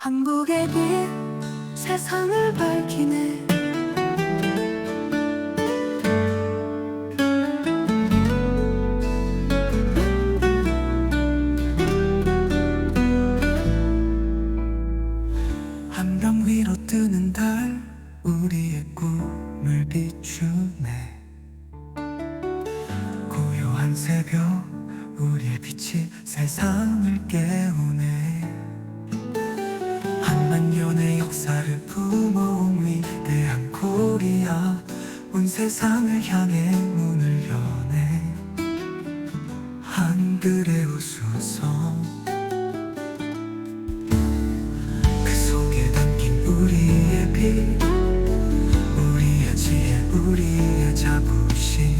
한국의 빛 세상을 밝히네. 한강 위로 뜨는 달 우리의 꿈을 비추네. 고요한 새벽 우리의 빛이 세상을 깨우네 한만 년의 역사를 품어온 위대한 코리아 온 세상을 향해 문을 여네. 한글의 우수성. 그 속에 담긴 우리의 빛 우리의 지혜 우리의 자부심.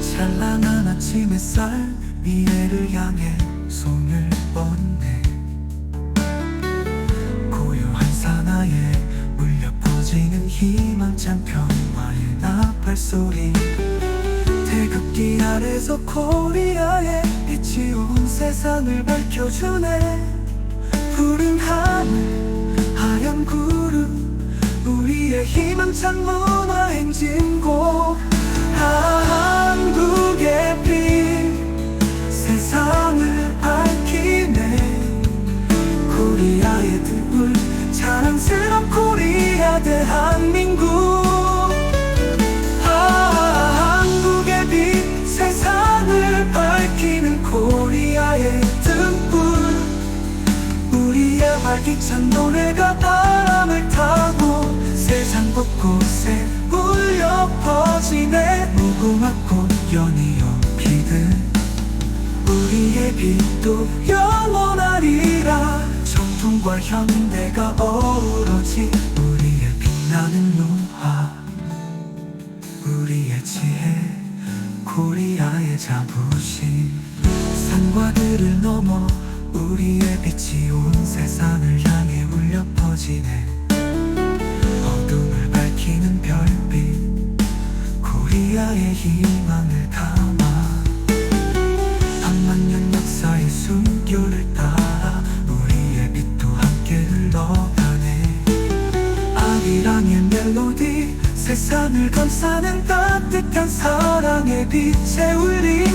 찬란한 아침 햇살 미래를 향해 손을 뻗네 희망찬 평화의 나팔 소리. 태극기 아래서 코리아의 빛이 온 세상을 밝혀주네. 푸른 하늘 하얀 구름 우리의 희망찬 문화 행진곡 한국의 빛 세상을 밝히네. 코리아의 등불 자랑스런 대한민국. 아, 한국의 빛 세상을 밝히는 코리아의 등불. 우리의 활기찬 노래가 바람을 타고 세상 곳곳에 울려 퍼지네. 무궁화꽃 연이어 피듯 우리의 빛도 영원하리라. 전통과 현대가 어우러진 산과 들을 넘어 우리의 빛이 온 세상을 향해 울려 퍼지네. 어둠을 밝히는 별빛 코리아의 희망을 담아 반만년 역사의 숨결을 따라 우리의 빛도 함께 흘러가네. 아리랑의 멜로디 세상을 감싸는 따뜻한 사랑의 빛의 울림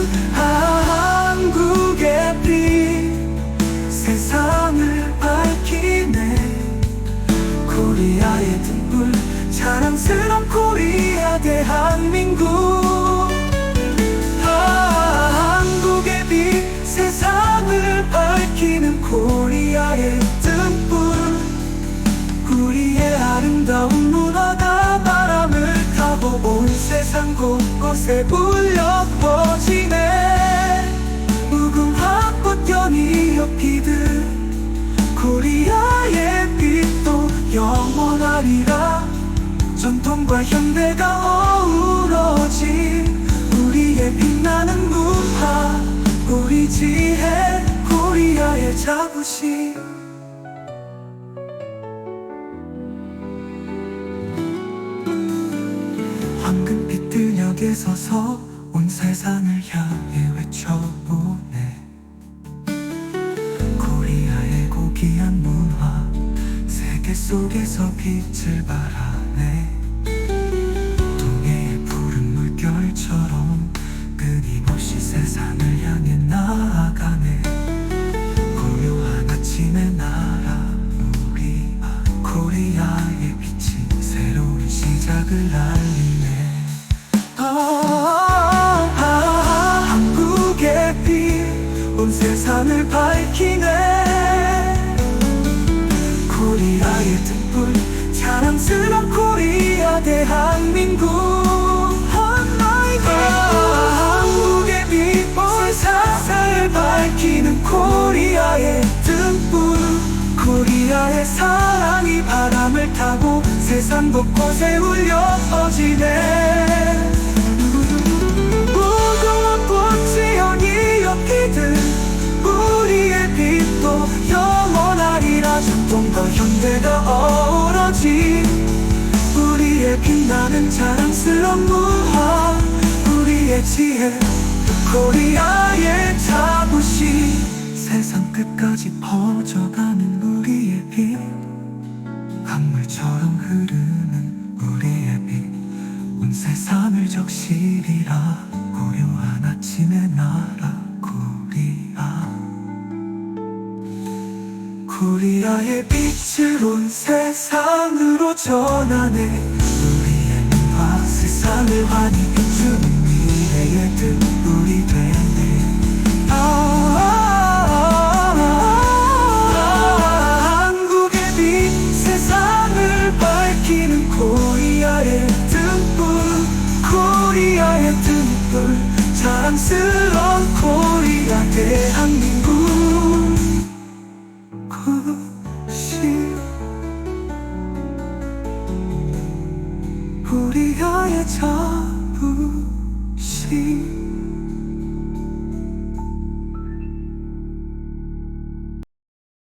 곳곳에 울려 퍼지네 무궁화꽃 연이어 피듯 코리아의 빛도 영원하리라. 전통과 현대가 어우러진 우리의 빛나는 문화. 우리 지혜 코리아의 자부심 서서 온 세상을 향해 외쳐보네. 코리아의 고귀한 문화 세계 속에서 빛을 발하네 한국의 빛온 세상을 밝히네 코리아의 등불 자랑스런 코리아 대한민국 아, 한국의 빛온 세상을 밝히는 코리아의 등불 코리아의 사랑이 바람을 타고 세상 곳곳에 울려 퍼지네 나는 자랑스러운 문화 우리의 지혜 코리아의 자부심 세상 끝까지 퍼져가는 우리의 빛. 흐르는 우리의 빛. 온 세상을 적시리라 고요한 아침의 나라 코리아. 코리아의 빛을 온 세상으로 전하네 아, 한국의 빛 세상을 밝히는 코리아의 등불 코리아의 등불 자랑스러운 코리아 대한민국 还擦不尽